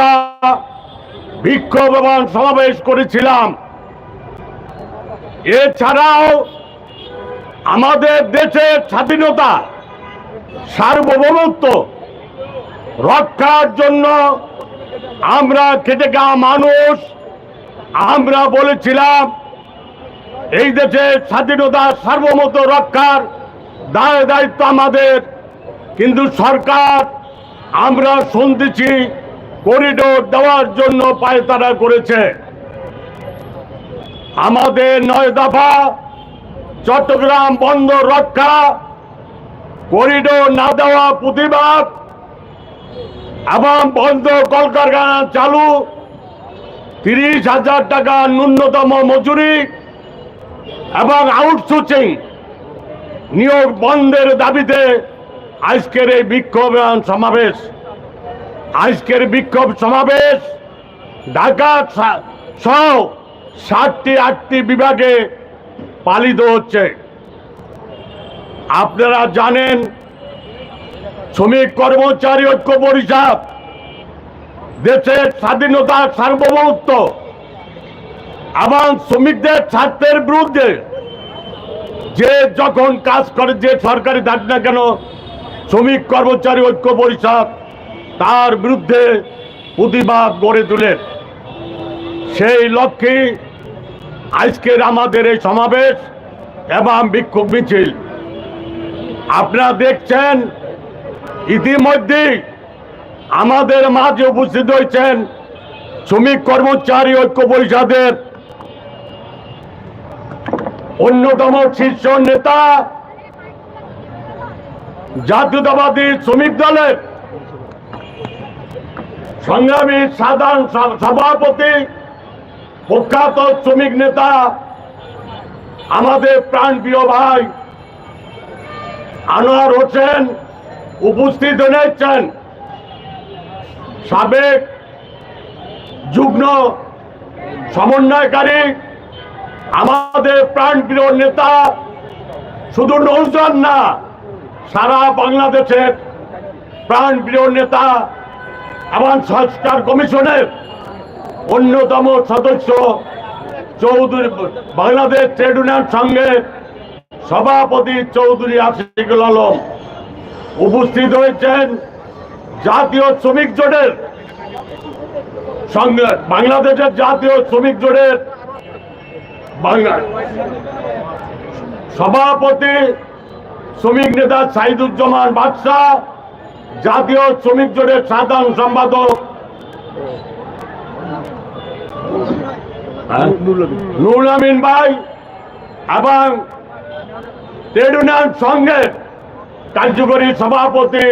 আমরা বিক্ষোভ এবং সমাবেশ করেছিলাম। এছাড়াও আমাদের দেশের স্বাধীনতা, সার্বভৌমত্ব রক্ষার জন্য আমরা খেটে খাওয়া মানুষ, আমরা বলেছিলাম, এই দেশের স্বাধীনতা, সার্বভৌমত্ব রক্ষার দায় দায়িত্ব আমাদের। কিন্তু সরকার, আমরা শুনতেছি করিডোর দেওয়ার জন্য পায়তারা করেছে। আমাদের নয় দফা চট্টগ্রাম বন্দর রক্ষা, করিডোর না দেওয়া প্রতিবাদ, এবং বন্ধ কলকারখানা চালু, তিরিশ হাজার টাকা ন্যূনতম মজুরি, এবং আউটসোর্সিং নিয়োগ বন্ধের দাবিতে আজকের এই বিক্ষোভ সমাবেশ। আজকের বিক্ষোভ সমাবেশ ঢাকা সহ ষাটটি আটটি বিভাগে পালিত হচ্ছে। আপনারা জানেন, শ্রমিক কর্মচারী ঐক্য পরিষদ দেশের স্বাধীনতা সার্বভৌমত্ব এবং শ্রমিকদের স্বার্থের বিরুদ্ধে যে যখন কাজ করে, যে সরকারি থাক না কেন, শ্রমিক কর্মচারী ঐক্য পরিষদ তার বিরুদ্ধে প্রতিবাদ গড়ে তোলেন। সেই লক্ষ্যে আজকের আমাদের এই সমাবেশ এবং বিক্ষোভ মিছিল। আপনারা দেখছেন, ইতিমধ্যে আমাদের মাঝে উপস্থিত হয়েছেন শ্রমিক কর্মচারী ঐক্য পরিষদের অন্যতম শীর্ষ নেতা জাতীয়তাবাদী শ্রমিক দলের সংগ্রামী সাধারণ সভাপতি, প্রখ্যাত শ্রমিক নেতা, আমাদের প্রাণ প্রিয় ভাই আনোয়ার হোসেন উপস্থিত হয়েছেন সাবেক যুগ্ম সমন্বয়কারী, আমাদের প্রাণপ্রিয় নেতা শুধু নৌজন না, সারা বাংলাদেশের প্রাণপ্রিয় নেতা এবং সংস্কার কমিশনের অন্যতম সদস্য চৌধুরী, বাংলাদেশ ট্রেড ইউনিয়ন সংঘের সভাপতি চৌধুরী আশিকুল আলম উপস্থিত হয়েছেন জাতীয় শ্রমিক জোটের সঙ্গে, বাংলাদেশের জাতীয় শ্রমিক জোটের সভাপতি, শ্রমিক নেতা সাইদুজ্জামান বাদশাহ জাতীয় শ্রমিক জোটের সাধারণ সম্পাদক হ্যাঁ? নুরুল আমিন ভাই এবং ট্রেড ইউনিয়ন সংঘের কার্যকরী সভাপতি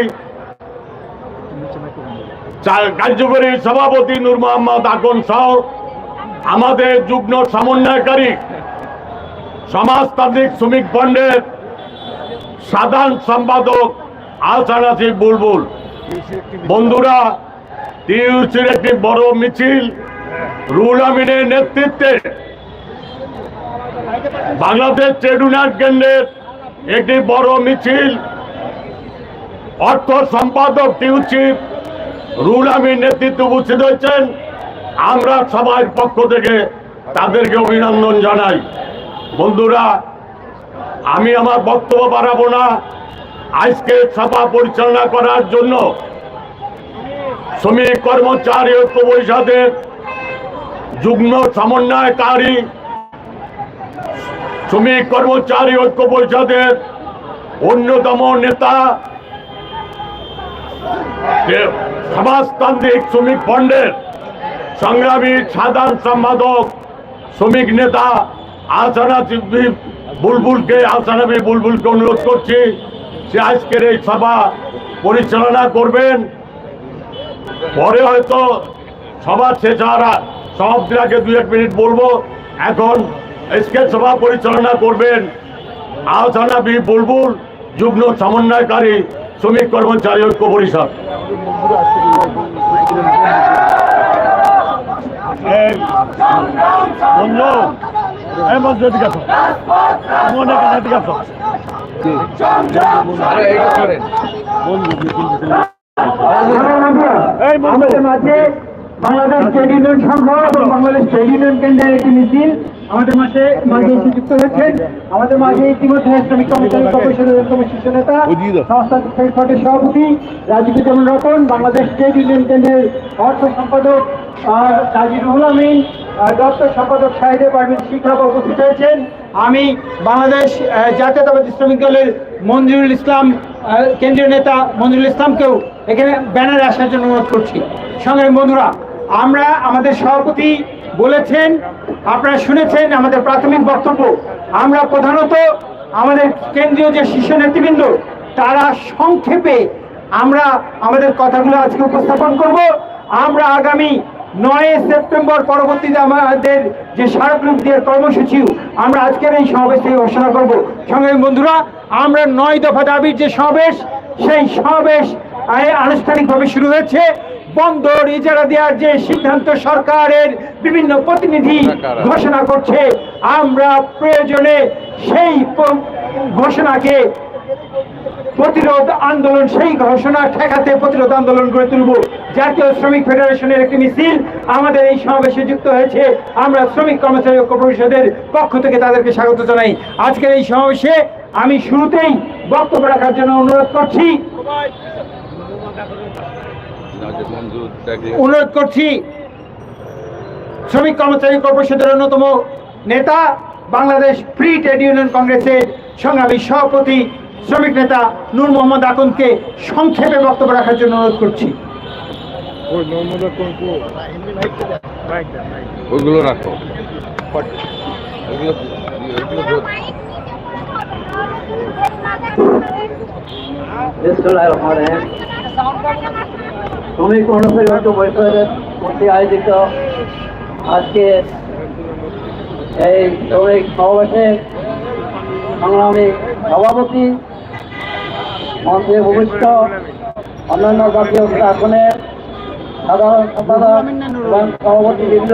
কার্যকরী সভাপতি নূর মোহাম্মদ আকন সহ আমাদের যুগ্ম সমন্বয়কারী সমাজতান্ত্রিক শ্রমিক ফন্ডের সাধারণ সম্পাদক আলসানাসি বুলবুল। বন্ধুরা টিউসির একটি বড় মিছিল রুল আমিনের নেতৃত্বে। বাংলাদেশ ট্রেড ইউনিয়ন কেন্দ্রের একটি বড় মিছিল। অর্থ সম্পাদক টিউচিফ রুল আমির নেতৃত্বে উপস্থিত হয়েছেন। আমরা সবার পক্ষ থেকে তাদেরকে অভিনন্দন জানাই। বন্ধুরা, আমি আমার বক্তব্য বাড়াবো না। আজকে সভা পরিচালনা করার জন্য শ্রমিক কর্মচারী ঐক্য পরিষদের যুগ্ম সমন্বয়কারী, শ্রমিক কর্মচারী ঐক্য পরিষদের অন্যতম নেতা সমাজতান্ত্রিক শ্রমিক ফন্ডের সংগ্রামী সাধারণ সম্পাদক, শ্রমিক নেতা আসানা বুলবুলকে আসানাবি বুলবুলকে অনুরোধ করছি। সে আজকের এই সভা পরিচালনা করবেন, পরে হয়তো সভা শেষ হওয়ার সমাপ্তির আগে দু এক মিনিট বলব, এখন আজকে সভা পরিচালনা করবেন আহসানা বি বুলবুল, যুগ্ম সমন্বয়কারী শ্রমিক কর্মচারী ঐক্য পরিষদ। বন্ধু এই বন্ধু এদিকে আসো। মনে কেন এদিকে আসো? আমাদের মাঝে বাংলাদেশ ট্রেড ইউনিয়ন সংঘ এবং বাংলাদেশ ট্রেড ইউনিয়ন কেন্দ্রের একটি মিছিল আমাদের মাঝে মাঝে যুক্ত হয়েছেন আমাদের মাঝে ইতিমধ্যে শ্রমিক কমিশন কমিশনের অন্যতম শীর্ষ নেতা সংস্থা ট্রেড ফ্রন্টের সভাপতি রাজীব যেমন রতন বাংলাদেশ ট্রেড ইউনিয়ন কেন্দ্রের অর্থ সম্পাদক কাজী রুহুল আমিন দপ্তর সম্পাদক সাহেদে পারভিন শিক্ষা উপস্থিত হয়েছেন। আমি বাংলাদেশ জাতীয়তাবাদী শ্রমিক দলের মঞ্জুরুল ইসলাম কেন্দ্রীয় নেতা মঞ্জুরুল ইসলামকেও এখানে ব্যানারে আসার জন্য অনুরোধ করছি। সঙ্গে বন্ধুরা আমরা আমাদের সভাপতি বলেছেন, আপনারা শুনেছেন আমাদের প্রাথমিক বক্তব্য। আমরা প্রধানত আমাদের কেন্দ্রীয় যে শীর্ষ নেতৃবৃন্দ, তারা সংক্ষেপে আমরা আমাদের কথাগুলো আজকে উপস্থাপন করব। আমরা আগামী নয় সেপ্টেম্বর পরবর্তীতে আমাদের যে স্মারকলিপি দিয়ে কর্মসূচি, আমরা আজকের এই সমাবেশ থেকে ঘোষণা করব। সঙ্গে বন্ধুরা, আমরা নয় দফা দাবির যে সমাবেশ, সেই সমাবেশ আনুষ্ঠানিকভাবে শুরু হয়েছে। বন্দর ইজারা দেওয়ার যে সিদ্ধান্ত সরকারের বিভিন্ন প্রতিনিধি ঘোষণা করছে আমরা প্রয়োজনে সেই ঘোষণাকে প্রতিরোধ আন্দোলন সেই ঘোষণা ঠেকাতে প্রতিরোধ আন্দোলন গড়ে তুলব। জাতীয় শ্রমিক ফেডারেশনের একটি মিছিল আমাদের এই সমাবেশে যুক্ত হয়েছে। আমরা শ্রমিক কর্মচারী ঐক্য পরিষদের পক্ষ থেকে তাদেরকে স্বাগত জানাই। আজকের এই সমাবেশে আমি শুরুতেই বক্তব্য রাখার জন্য অনুরোধ করছি। অনুরোধ করছি শ্রমিক কর্মচারী কর্পোরেশনের অন্যতম নেতা বাংলাদেশ ফ্রি ট্রেড ইউনিয়ন কংগ্রেসের সংগ্রামী সভাপতি শ্রমিক নেতা নূর মোহাম্মদ আকনকে সংক্ষেপে বক্তব্য রাখার জন্য অনুরোধ করছি। ওইগুলো রাখো। শ্রমিক পরিষদের কর্তৃক আয়োজিত। আজকে এই শ্রমিক সমাবেশে সংগ্রামী সভাপতি মন্ত্রী ভূমিষ্ঠ অন্যান্য জাতীয় আসনের সাধারণ সম্পাদক এবং সভাপতি বৃন্দ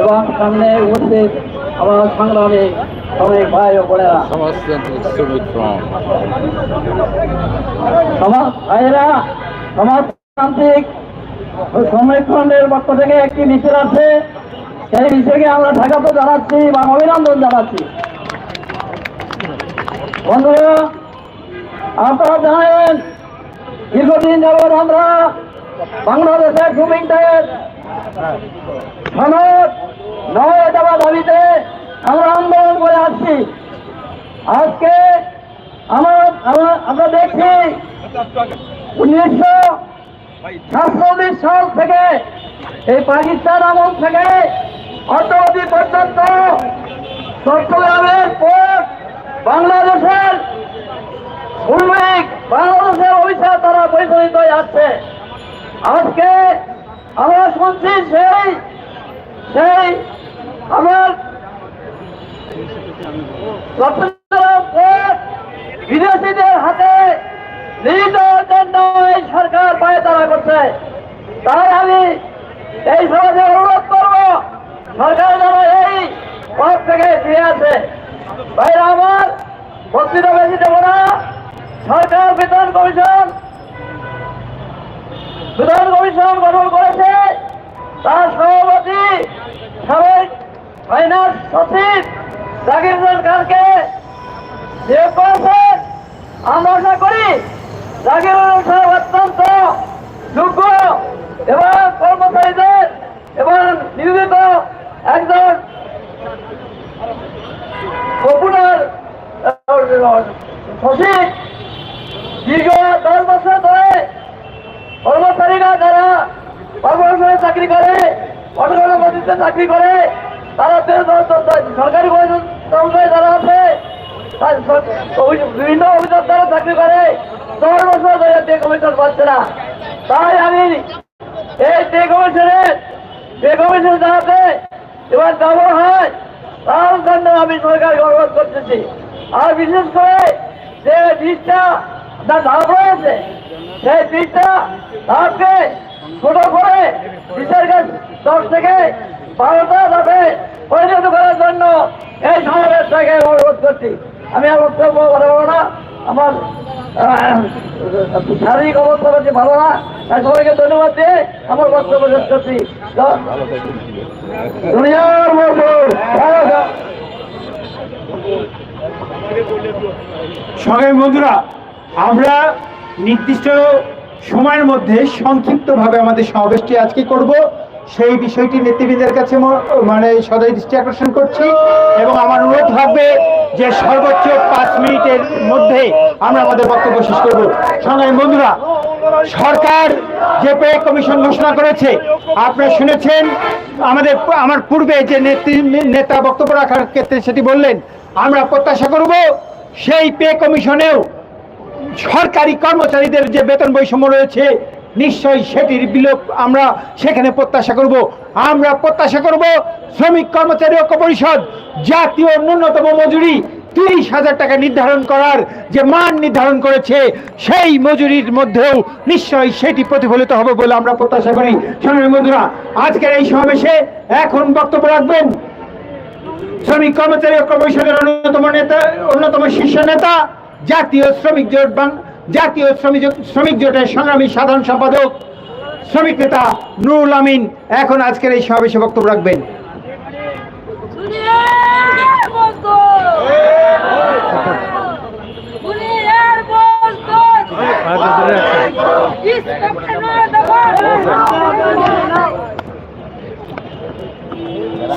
এবং সামনে উপস্থিত আমার সংগ্রামী শ্রমিক ভাই ও বোনেরা। শ্রমিক ফ্রন্ট। সমাজ সমাজতান্ত্রিক সংরক্ষণের পক্ষ থেকে একটি মিছিল আছে। সেই মিছিলকে আমরা স্বাগত জানাচ্ছি বা অভিনন্দন জানাচ্ছি। বন্ধুরা, আপনারা জানেন, দীর্ঘদিন যাবৎ আমরা বাংলাদেশের শ্রমিকদের সনদ নয় দেওয়া দাবিতে আমরা আন্দোলন করে আসছি। আজকে আমার আমরা দেখছি উনিশশো সাতচল্লিশ সাল থেকে এই পাকিস্তান আমল থেকে অর্থবতী পর্যন্ত চট্টগ্রামের পর বাংলাদেশের শ্রমিক বাংলাদেশের অভিশাপ তারা হয়ে আসছে। আজকে আমরা শুনছি সেই সেই আমার চট্টগ্রাম পোর্ট বিদেশিদের হাতে সরকার পায়ে তারা করছে। তাই আমি এই সমাজে অনুরোধ করব, সরকার যেন এই পথ থেকে ফিরে আসে। ভাইরা আমার, বক্তৃতা বেশি দেবো না। সরকার বেতন কমিশন বেতন কমিশন গঠন করেছে। তার সভাপতি সাবেক ফাইন্যান্স সচিব জাকির খানকে নিয়োগ করেছেন। আমরা করি অত্যন্ত যোগ্য এবং কর্মচারীদের এবং নিয়োজিত একজন পপুলার দশ বছর ধরে কর্মচারীরা যারা কর্পোরেশনে চাকরি করে অটোগ্রাম চাকরি করে, তারা সরকারি যারা বিভিন্ন অভিযোগ দ্বারা চাকরি করে। দশ বছর ধরে ডে কমিশন পাচ্ছে না। তাই আমি এই ডে কমিশনের ডে কমিশন যাতে এবার ব্যবহার হয়। তার জন্য আমি সরকারকে অনুরোধ করতেছি। আর বিশেষ করে যে বীজটা তার ধাপ রয়েছে, সেই বীজটা ধাপকে ছোট করে বিশের কাছ দশ থেকে বারোটা ধাপে পরিণত করার জন্য এই সমাবেশ থেকে অনুরোধ করছি। আমি আর বক্তব্য বলব না। আমার শারীরিক অবস্থা হচ্ছে ভালো না, তাই সবাইকে ধন্যবাদ দিয়ে আমার বক্তব্য শেষ করছি। সংগ্রামী বন্ধুরা, আমরা নির্দিষ্ট সময়ের মধ্যে সংক্ষিপ্তভাবে আমাদের সমাবেশটি আজকে করব। সেই বিষয়টি নেতৃবৃন্দের কাছে মানে সদয় দৃষ্টি আকর্ষণ করছি এবং আমার অনুরোধ থাকবে যে সর্বোচ্চ পাঁচ মিনিটের মধ্যে আমরা আমাদের বক্তব্য শেষ করব। সংগ্রামী বন্ধুরা, সরকার যে পে কমিশন ঘোষণা করেছে। আপনারা শুনেছেন, আমাদের আমার পূর্বে যে নেত্রী নেতা বক্তব্য রাখার ক্ষেত্রে সেটি বললেন, আমরা প্রত্যাশা করব সেই পে কমিশনেও সরকারি কর্মচারীদের যে বেতন বৈষম্য রয়েছে নিশ্চয়ই সেটির বিলোপ আমরা সেখানে প্রত্যাশা করব। আমরা প্রত্যাশা করব শ্রমিক কর্মচারী ঐক্য পরিষদ জাতীয় ন্যূনতম মজুরি তিরিশ হাজার টাকা নির্ধারণ করার যে মান নির্ধারণ করেছে, সেই মজুরির মধ্যেও নিশ্চয়ই সেটি প্রতিফলিত হবে বলে আমরা প্রত্যাশা করি। সংগ্রামী বন্ধুরা, আজকের এই সমাবেশে এখন বক্তব্য রাখবেন শ্রমিক কর্মচারী ঐক্য পরিষদের অন্যতম নেতা, অন্যতম শীর্ষ নেতা, জাতীয় শ্রমিক জোট জাতীয় শ্রমিক শ্রমিক জোটের সংগ্রামী সাধারণ সম্পাদক শ্রমিক নেতা নুরুল আমিন এখন আজকের এই সমাবেশে বক্তব্য রাখবেন।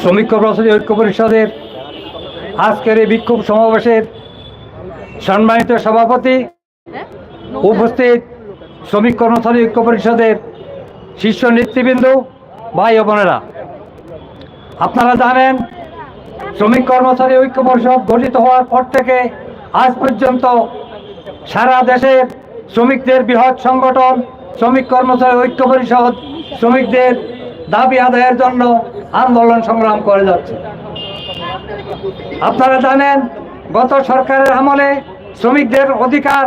শ্রমিক কর্মচারী ঐক্য পরিষদের আজকের এই বিক্ষোভ সমাবেশের সম্মানিত সভাপতি উপস্থিত শ্রমিক কর্মচারী ঐক্য পরিষদের শীর্ষ নেতৃবৃন্দ, ভাই বোনেরা। আপনারা জানেন, শ্রমিক কর্মচারী ঐক্য পরিষদ গঠিত হওয়ার পর থেকে আজ পর্যন্ত সারা দেশের শ্রমিকদের বৃহৎ সংগঠন, শ্রমিক কর্মচারী ঐক্য পরিষদ, শ্রমিকদের দাবি আদায়ের জন্য আন্দোলন সংগ্রাম করে যাচ্ছে। আপনারা জানেন, গত সরকারের আমলে শ্রমিকদের অধিকার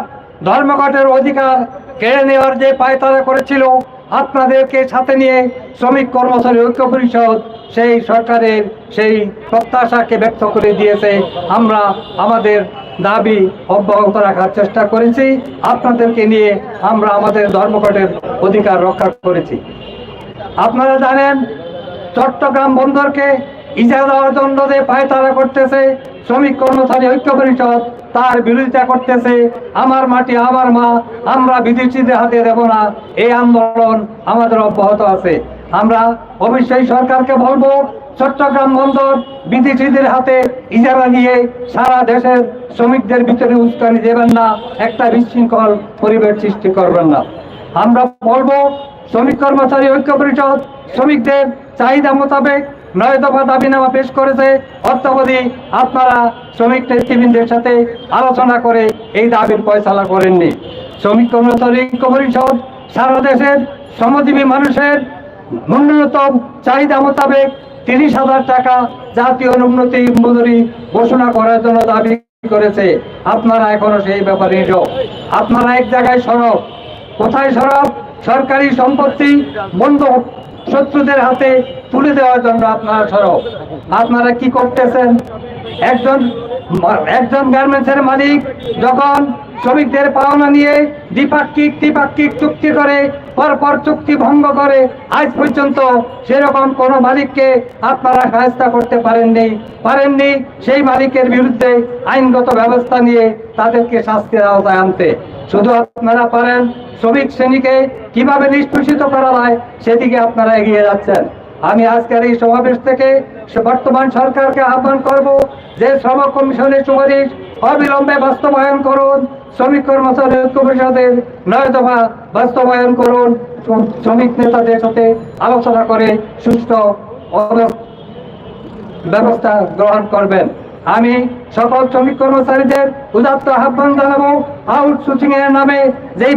ধর্মঘটের অধিকার কেড়ে নেওয়ার যে পায়তারা করেছিল, আপনাদেরকে সাথে নিয়ে শ্রমিক কর্মচারী ঐক্য পরিষদ সেই সরকারের সেই প্রত্যাশাকে ব্যক্ত করে দিয়েছে। আমরা আমাদের দাবি অব্যাহত রাখার চেষ্টা করেছি। আপনাদেরকে নিয়ে আমরা আমাদের ধর্মঘটের অধিকার রক্ষা করেছি। আপনারা জানেন, চট্টগ্রাম বন্দরকে ইজা দেওয়ার জন্য যে পায়তারা করতেছে শ্রমিক কর্মচারী ঐক্য পরিষদ, তার বিরোধিতা করতেছে, আমার মাটি আমার মা, আমরা বিদেশিদের হাতে দেব না। এই আন্দোলন আমাদের অব্যাহত আছে। আমরা অবশ্যই সরকারকে বলব, চট্টগ্রাম বন্দর বিদেশিদের হাতে ইজারা নিয়ে সারা দেশের শ্রমিকদের ভিতরে উস্কানি দেবেন না, একটা বিশৃঙ্খল পরিবেশ সৃষ্টি করবেন না। আমরা বলব, শ্রমিক কর্মচারী ঐক্য পরিষদ, শ্রমিকদের চাহিদা মোতাবেক নয় দফা দাবিনামা পেশ করেছে অর্থাবধি আপনারা শ্রমিক নেতৃবৃন্দের সাথে আলোচনা করে এই দাবির ফয়সালা করেননি। শ্রমিক কর্মচারী ঐক্য পরিষদ সারা দেশের শ্রমজীবী মানুষের ন্যূনতম চাহিদা মোতাবেক তিরিশ হাজার টাকা জাতীয় উন্নতি মজুরি ঘোষণা করার জন্য দাবি করেছে। আপনারা এখনও সেই ব্যাপারে আপনারা এক জায়গায় সরব। কোথায় সরব? সরকারি সম্পত্তি বন্ধ শত্রুদের হাতে তুলে দেওয়ার জন্য আপনারা সরব। আপনারা কি করতেছেন? একজন একজন গার্মেন্টসের মালিক যখন শ্রমিকদের পাওনা নিয়ে দ্বিপাক্ষিক, ত্রিপাক্ষিক চুক্তি করে, পরপর চুক্তি ভঙ্গ করে, আজ পর্যন্ত সেরকম কোন মালিককে আপনারা সাহায্য করতে পারেননি। পারেননি সেই মালিকের বিরুদ্ধে আইনগত ব্যবস্থা নিয়ে তাদেরকে শাস্তির আওতায় আনতে। শুধু আপনারা পারেন, শ্রমিক শ্রেণীকে কীভাবে নিষ্পেষিত করা হয় সেদিকে আপনারা এগিয়ে যাচ্ছেন। আমি আজকের এই সমাবেশ থেকে বর্তমান সরকারকে আহ্বান করব যে শ্রম কমিশনের সুপারিশ অবিলম্বে বাস্তবায়ন করুন শ্রমিক কর্মচারী ঐক্য পরিষদের নয় দফা বাস্তবায়ন করুন। শ্রমিক নেতাদের সাথে আলোচনা করে অব- ব্যবস্থা গ্রহণ করবেন। আমি সকল শ্রমিক কর্মচারীদের উদাত্ত আহ্বান জানাব আউটসোর্সিং এর নামে যেই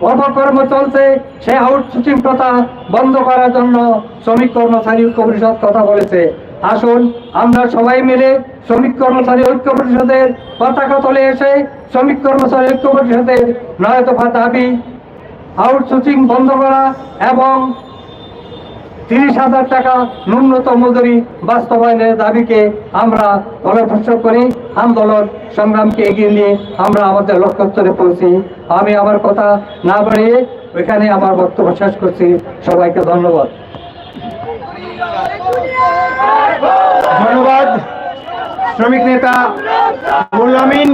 অপকর্ম চলছে সেই আউটসোর্সিং প্রথা বন্ধ করার জন্য শ্রমিক কর্মচারী ঐক্য পরিষদ কথা বলেছে। আসুন, আমরা সবাই মিলে শ্রমিক কর্মচারী ঐক্য পরিষদের পতাকা তলে এসে শ্রমিক কর্মচারী ঐক্য পরিষদের নয় দফা দাবি আউটসোর্সিং বন্ধ করা এবং তিরিশ হাজার টাকা ন্যূনতম মজুরি বাস্তবায়নের দাবিকে আমরা ফলপ্রসব করি আন্দোলন সংগ্রামকে এগিয়ে নিয়ে আমরা আমাদের লক্ষ্যস্থলে পৌঁছি। আমি আমার কথা না বাড়িয়ে এখানে আমার বক্তব্য শেষ করছি। সবাইকে ধন্যবাদ। ধন্যবাদ, শ্রমিক নেতা মুল্লামিন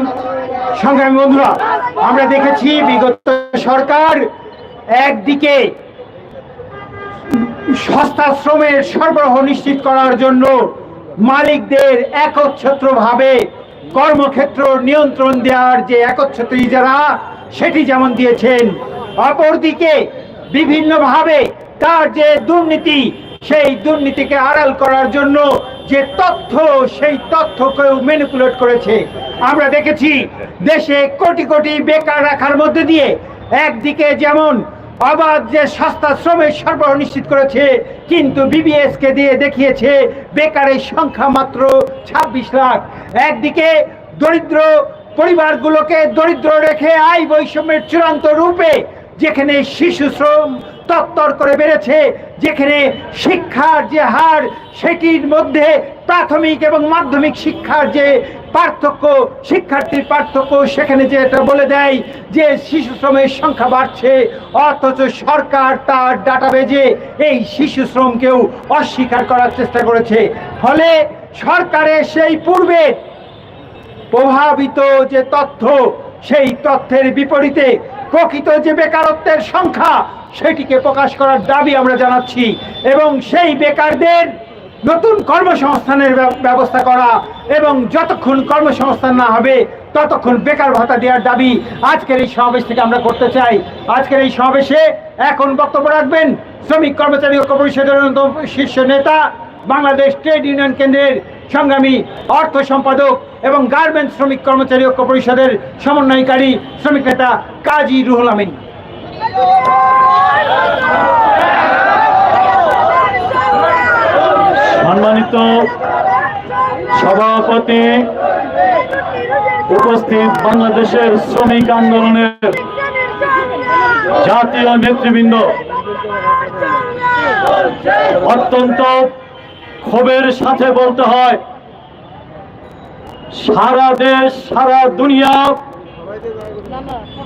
সংগ্রামী বন্ধুরা, আমরা দেখেছি বিগত সরকার একদিকে সস্তা শ্রমের সরবরাহ নিশ্চিত করার জন্য মালিকদের একচ্ছত্রভাবে কর্মক্ষেত্র নিয়ন্ত্রণ দেওয়ার যে একচ্ছত্র ইজারা সেটি যেমন দিয়েছেন, অপরদিকে বিভিন্নভাবে তার যে দুর্নীতি সেই দুর্নীতিকে আড়াল করার জন্য যে তথ্য, সেই তথ্যকেও ম্যানিপুলেট করেছে। আমরা দেখেছি, দেশে কোটি কোটি বেকার রাখার মধ্যে দিয়ে একদিকে যেমন অবাধ যে সস্তা শ্রমের সরবরাহ নিশ্চিত করেছে, কিন্তু বিবিএস কে দিয়ে দেখিয়েছে বেকারের সংখ্যা মাত্র ছাব্বিশ লাখ। একদিকে দরিদ্র পরিবারগুলোকে দরিদ্র রেখে আয় বৈষম্যের চূড়ান্ত রূপে যেখানে শিশু শ্রম তত্তর করে বেড়েছে, যেখানে শিক্ষার যে হার, সেটির মধ্যে প্রাথমিক এবং মাধ্যমিক শিক্ষার যে পার্থক্য, শিক্ষার্থীর পার্থক্য, সেখানে যে এটা বলে দেয় যে শিশু শ্রমের সংখ্যা বাড়ছে, অথচ সরকার তার ডাটাবেজে এই শিশু শ্রমকেও অস্বীকার করার চেষ্টা করেছে। ফলে সরকারের সেই পূর্বে প্রভাবিত যে তথ্য সেই তথ্যের বিপরীতে প্রকৃত যে বেকারত্বের সংখ্যা, সেটিকে প্রকাশ করার দাবি আমরা জানাচ্ছি এবং সেই বেকারদের নতুন কর্মসংস্থানের ব্যবস্থা করা এবং যতক্ষণ কর্মসংস্থান না হবে, ততক্ষণ বেকার ভাতা দেওয়ার দাবি আজকের এই সমাবেশ থেকে আমরা করতে চাই। আজকের এই সমাবেশে এখন বক্তব্য রাখবেন শ্রমিক কর্মচারী ঐক্য পরিষদের অন্যতম শীর্ষ নেতা বাংলাদেশ ট্রেড ইউনিয়ন কেন্দ্রের সংগ্রামী অর্থ সম্পাদক এবং গার্মেন্টস শ্রমিক কর্মচারী ঐক্য পরিষদের সমন্বয়কারী শ্রমিক নেতা কাজী রুহুল আমিন। সম্মানিত সভাপতি উপস্থিত বাংলাদেশের শ্রমিক আন্দোলনের জাতীয় নেতৃবৃন্দ, অত্যন্ত ক্ষোভের সাথে বলতে হয়, সারা দেশ, সারা দুনিয়া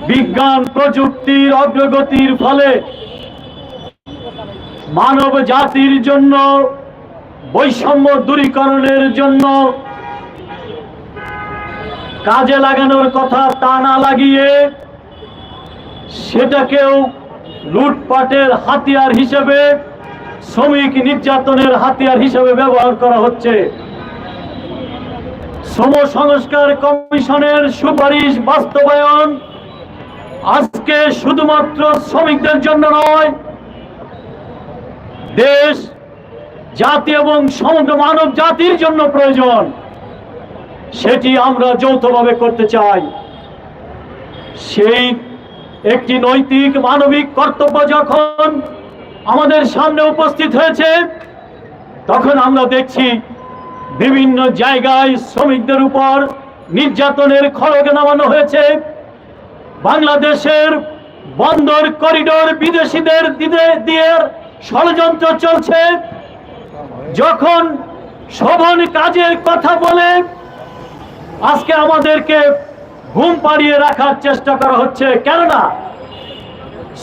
বিজ্ঞান প্রযুক্তির অগ্রগতির ফলে মানব জাতির জন্য, বৈষম্য দূরীকরণের জন্য কাজে লাগানোর কথা তা না লাগিয়ে সেটাকেও লুটপাটের হাতিয়ার হিসেবে শ্রমিক নির্যাতনের হাতিয়ার হিসেবে ব্যবহার করা হচ্ছে। শ্রম সংস্কার কমিশনের সুপারিশ বাস্তবায়ন আজকে শুধুমাত্র শ্রমিকদের জন্য নয়, দেশ, জাতি এবং সমগ্র মানব জাতির জন্য প্রয়োজন। সেটি আমরা যৌথভাবে করতে চাই। সেই একটি নৈতিক মানবিক কর্তব্য যখন আমাদের সামনে উপস্থিত হয়েছে, তখন আমরা দেখছি বিভিন্ন জায়গায় শ্রমিকদের উপর নির্যাতনের খড়গে নামানো হয়েছে। বাংলাদেশের বন্দর, করিডোর বিদেশিদের দিয়ে ষড়যন্ত্র চলছে। যখন শোভন কাজের কথা বলে, আজকে আমাদেরকে ঘুম পাড়িয়ে রাখার চেষ্টা করা হচ্ছে। কেননা,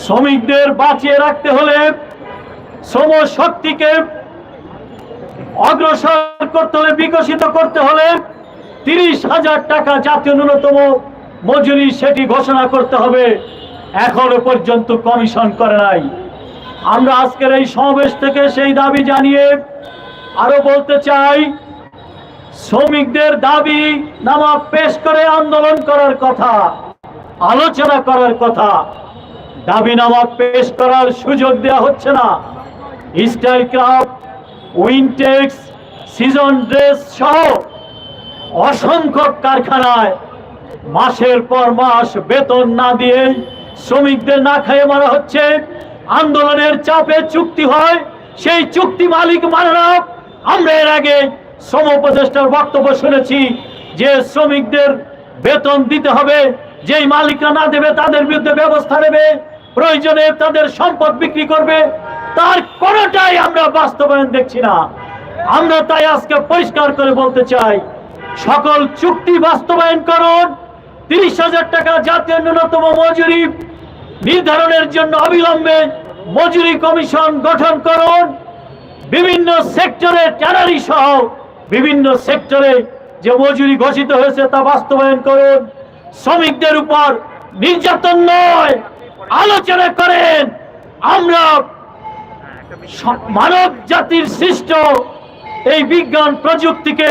শ্রমিকদের বাঁচিয়ে রাখতে হলে শ্রম শক্তিকে অগ্রসর করতে হলে, বিকশিত করতে হলে তিরিশ হাজার টাকা জাতীয় ন্যূনতম মজুরি সেটি ঘোষণা করতে হবে। এখনও পর্যন্ত কমিশন করে নাই। আমরা আজকের এই সমাবেশ থেকে সেই দাবি জানিয়ে আরও বলতে চাই, শ্রমিকদের দাবি নামা পেশ করে আন্দোলন করার কথা, আলোচনা করার কথা। দাবি নামা পেশ করার সুযোগ দেওয়া হচ্ছে না। Style craft Wintex, season dress সহ অসংখ্য কারখানায় মাসের পর মাস বেতন না দিয়ে শ্রমিকদের না খাইয়ে মারা হচ্ছে। আন্দোলনের চাপে চুক্তি হয়, সেই চুক্তি মালিক মানে না। আমরা এর আগে শ্রম উপদেষ্টার বক্তব্য শুনেছি যে শ্রমিকদের বেতন দিতে হবে, যেই মালিকরা না দেবে তাদের বিরুদ্ধে ব্যবস্থা নেবে, প্রয়োজনে তাদের সম্পদ বিক্রি করবে। তার কোনোটাই আমরা বাস্তবায়ন দেখছি না। আমরা তাই আজকে পরিষ্কার করে বলতে চাই, সকল চুক্তি বাস্তবায়ন করুন, তিরিশ হাজার টাকা জাতীয় ন্যূনতম মজুরি নির্ধারণের জন্য অবিলম্বে মজুরি কমিশন গঠন করুন। বিভিন্ন সেক্টরে ট্যানারি সহ বিভিন্ন সেক্টরে যে মজুরি ঘোষিত হয়েছে তা বাস্তবায়ন করুন। শ্রমিকদের উপর নির্যাতন নয়, আলোচনা করেন। আমরা মানব জাতির সৃষ্ট এই বিজ্ঞান প্রযুক্তিকে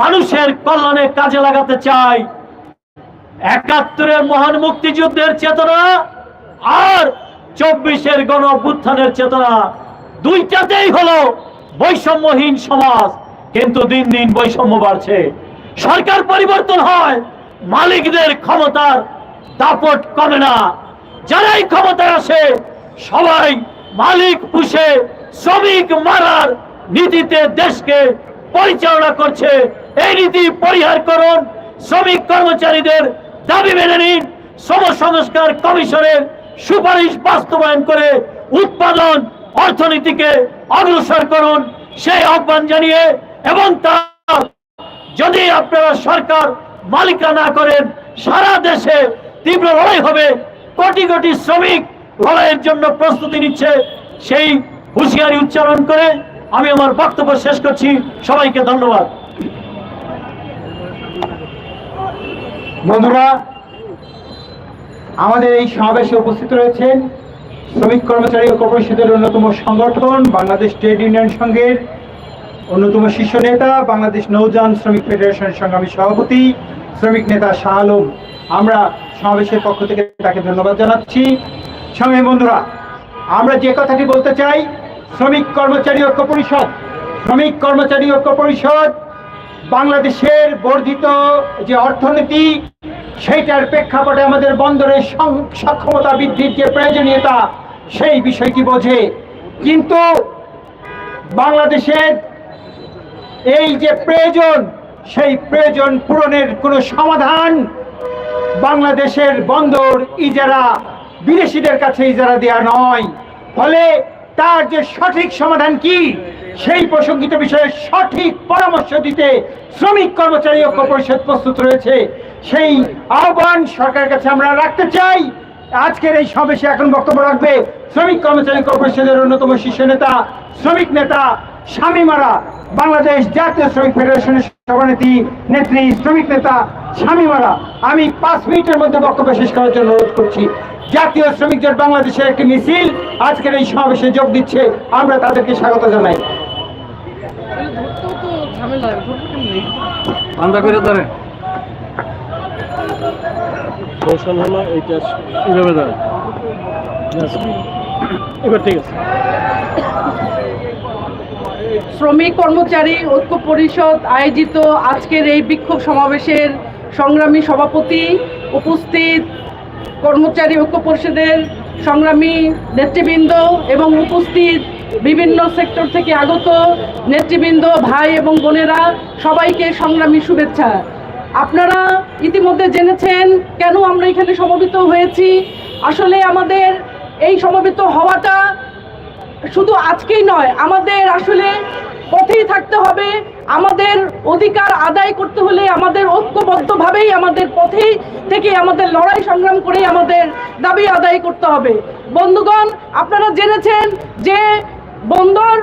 মানুষের কল্যাণে কাজে লাগাতে চাই। একাত্তরের মহান মুক্তিযুদ্ধের চেতনা আর চব্বিশের গণ অভ্যুত্থানের চেতনা দুইটাতেই হলো বৈষম্যহীন সমাজ। কিন্তু দিন দিন বৈষম্য বাড়ছে। সরকার পরিবর্তন হয়, মালিকদের ক্ষমতার দাপট কমে না। যারাই ক্ষমতায় আসে, সবাই মালিক পুষে শ্রমিক মারার নীতিতে দেশকে পরিচালনা করছে। এই নীতি পরিহার করুন। শ্রমিক কর্মচারীদের দাবি মেনে নিন। শ্রম সংস্কার কমিশনের সুপারিশ বাস্তবায়ন করে উৎপাদন অর্থনীতিকে অগ্রসর করুন। সেই আহ্বান জানিয়ে এবং তার যদি আপনারা সরকার মালিকা না করেন, সারা দেশে তীব্র লড়াই হবে। কোটি কোটি শ্রমিক লড়াইয়ের জন্য প্রস্তুতি নিচ্ছে, সেই হুঁশিয়ারি উচ্চারণ করে আমি আমার বক্তব্য শেষ করছি। সবাইকে ধন্যবাদ। বন্ধুরা, আমাদের এই সমাবেশে উপস্থিত রয়েছেন শ্রমিক কর্মচারী ঐক্য পরিষদের অন্যতম সংগঠন, বাংলাদেশ ট্রেড ইউনিয়ন সংঘের অন্যতম শীর্ষ নেতা, বাংলাদেশ নৌযান শ্রমিক ফেডারেশনের সংগ্রামী সভাপতি, শ্রমিক নেতা শাহ আলম। আমরা সমাবেশের পক্ষ থেকে তাকে ধন্যবাদ জানাচ্ছি। সঙ্গে বন্ধুরা, আমরা যে কথাটি বলতে চাই, শ্রমিক কর্মচারী ঐক্য পরিষদ। শ্রমিক কর্মচারী ঐক্য পরিষদ বাংলাদেশের বর্ধিত যে অর্থনীতি, সেইটার প্রেক্ষাপটে আমাদের বন্দরের সক্ষমতা বৃদ্ধির যে প্রয়োজনীয়তা, সেই বিষয়টি বোঝে। কিন্তু বাংলাদেশের এই যে প্রয়োজন, সেই প্রয়োজন পূরণের কোনো সমাধান বাংলাদেশের বন্দর ইজারা বিদেশিদের কাছে ইজারা দেওয়া নয়। ফলে তার যে সঠিক সমাধান কি, সেই প্রসঙ্গিত বিষয়ে সঠিক পরামর্শ দিতে শ্রমিক কর্মচারী ঐক্য পরিষদ প্রস্তুত রয়েছে। সেই আহ্বান সরকারের কাছে আমরা রাখতে চাই। আজকের এই সমাবেশে এখন বক্তব্য রাখবে শ্রমিক কর্মচারী পরিষদের অন্যতম শীর্ষ নেতা, শ্রমিক নেতা স্বামীমারা বাংলাদেশ জাতীয় শ্রমিক ফেডারেশনের সভানেত্রী, নেত্রী শ্রমিক নেতা স্বামীমারা আমি পাঁচ মিনিটের মধ্যে বক্তব্য শেষ করার জন্য অনুরোধ করছি। জাতীয় শ্রমিক জোট বাংলাদেশের একটি মিছিল আজকের এই সমাবেশে যোগ দিচ্ছে। আমরা তাদেরকে স্বাগত জানাই। শ্রমিক কর্মচারী ঐক্য পরিষদ আয়োজিত আজকের এই বিক্ষোভ সমাবেশের সংগ্রামী সভাপতি উপস্থিত কর্মচারী ঐক্য পরিষদের সংগ্রামী নেতৃবৃন্দ এবং উপস্থিত বিভিন্ন সেক্টর থেকে আগত নেতৃবৃন্দ, ভাই এবং বোনেরা, সবাইকে সংগ্রামী শুভেচ্ছা। আপনারা ইতিমধ্যে জেনেছেন কেন আমরা এখানে সমবেত হয়েছি। আসলে আমাদের এই সমবেত হওয়াটা শুধু আজকেই নয়, আমাদের আসলে পথেই থাকতে হবে। আমাদের অধিকার আদায় করতে হলে আমাদের ঐক্যবদ্ধভাবেই আমাদের পথেই থেকে আমাদের লড়াই সংগ্রাম করেই আমাদের দাবি আদায় করতে হবে। বন্ধুগণ, আপনারা জেনেছেন যে বন্দর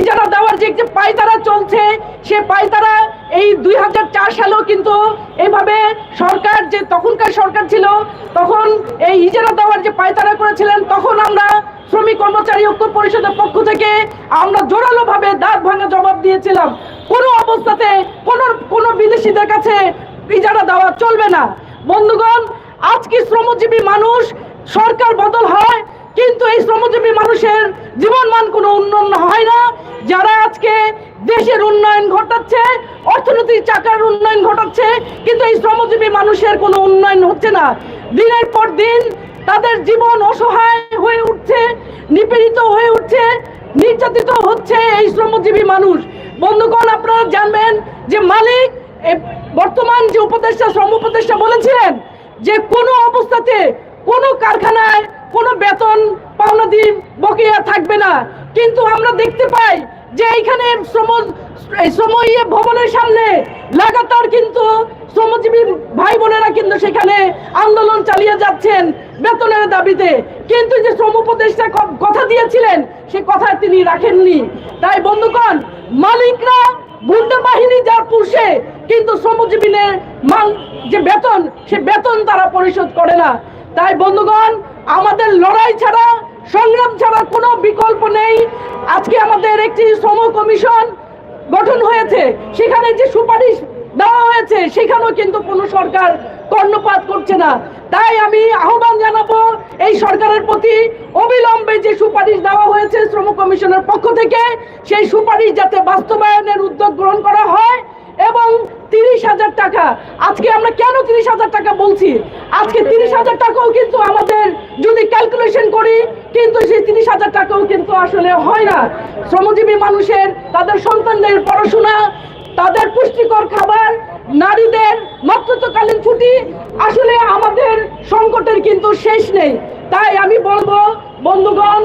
ইজারা দেওয়ার যে একটি পাইতারা চলছে, সে পায়তারা এই দুই হাজার চার সালেও কিন্তু এইভাবে সরকার যে তখনকার সরকার ছিল, তখন এই ইজারা দেওয়ার যে পায়তারা করেছিলেন, তখন আমরা শ্রমিক কর্মচারী ঐক্য পরিষদের পক্ষ থেকে আমরা জোরালোভাবে দাঁত ভাঙা জবাব দিয়েছিলাম। কোনো অবস্থাতে কোনো কোনো বিদেশিদের কাছে ইজারা দেওয়া চলবে না। বন্ধুগণ, আজকে শ্রমজীবী মানুষ, সরকার বদল হয়, কিন্তু এই শ্রমজীবী মানুষের জীবনমান কোনো উন্নয়ন হয় না। যারা আজকে দেশের উন্নয়ন ঘটাচ্ছে, অর্থনৈতিক চাকার উন্নয়ন ঘটাচ্ছে, কিন্তু এই শ্রমজীবী মানুষের কোনো উন্নয়ন হচ্ছে না। দিনের পর দিন তাদের জীবন অসহায় হয়ে উঠছে, নিপীড়িত হয়ে উঠছে, নির্যাতিত হচ্ছে এই শ্রমজীবী মানুষ। বন্ধুগণ, আপনারা জানবেন যে মালিক বর্তমান যে উপদেষ্টা, শ্রম উপদেষ্টা বলেছিলেন যে কোনো অবস্থাতে কোনো কারখানায় কোনো বেতন পাওনা দিন বকেয়া থাকবে না। কিন্তু আমরা দেখতে পাই যে এইখানে শ্রম ভবনের সামনে, লাগাতার কিন্তু শ্রমজীবী ভাই বোনেরা কিন্তু সেখানে আন্দোলন চালিয়ে যাচ্ছেন বেতনের দাবিতে। কিন্তু যে শ্রম উপদেষ্টা কথা দিয়েছিলেন, সে কথা তিনি রাখেননি। তাই বন্ধুগণ, মালিকরা গুন্ডা বাহিনী যার পুষে, কিন্তু শ্রমজীবীদের মান, যে বেতন, সে বেতন তারা পরিশোধ করে না। তাই বন্ধুগণ, আমাদের লড়াই ছাড়া সংগ্রাম ছাড়া কোনো বিকল্প নেই। আজকে আমাদের একটি শ্রম কমিশন গঠন হয়েছে। সেখানে যে সুপারিশ দেওয়া হয়েছে, সেখানেও কিন্তু কোনো সরকার কর্ণপাত করছে না। তাই আমি আহ্বান জানাব এই সরকারের প্রতি অবিলম্বে যে সুপারিশ দেওয়া হয়েছে শ্রম কমিশনের পক্ষ থেকে, সেই সুপারিশ যাতে বাস্তবায়নের উদ্যোগ গ্রহণ করা হয় এবং তিরিশ হাজার টাকা। আজকে আমরা কেন তিরিশ হাজার টাকা বলছি? আজকে তিরিশ হাজার টাকাও কিন্তু আমাদের যদি ক্যালকুলেশন করি, কিন্তু সেই তিরিশ হাজার টাকাও কিন্তু আসলে হয় না। শ্রমজীবী মানুষের, তাদের সন্তানদের পড়াশোনা, তাদের পুষ্টিকর খাবার, নারীদের মাতৃত্বকালীন ছুটি, আসলে আমাদের সংকটের কিন্তু শেষ নেই। তাই আমি বলব, বন্ধুগণ,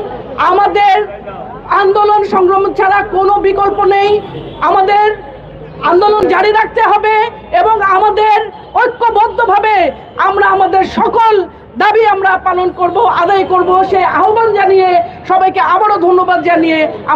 আমাদের আন্দোলন সংগ্রাম ছাড়া কোনো বিকল্প নেই। আমাদের আন্দোলন জারি রাখতে হবে এবং আমাদের ঐক্যবদ্ধভাবে আমরা আমাদের সকল দাবি আমরা পালন করব, আদায় করব। সেই আহ্বান জানিয়ে সবাইকে আবারও ধন্যবাদ জানিয়ে আমার